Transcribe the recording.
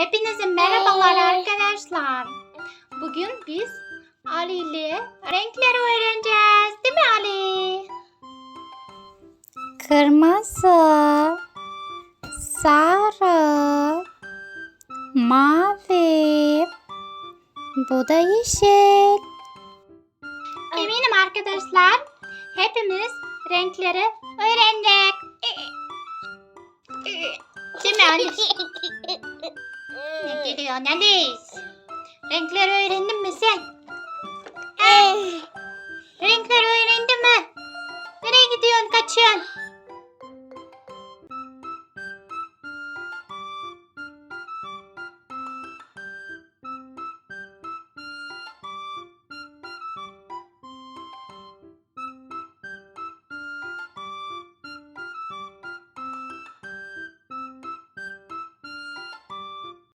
Hepinize merhabalar arkadaşlar. Bugün biz Ali ile renkleri öğreneceğiz. Değil mi Ali? Kırmızı, sarı, mavi, bu da yeşil. Eminim arkadaşlar hepimiz renkleri öğrendik. Değil mi Ali? Geliyor Nelis? Renkleri öğrendin mi sen?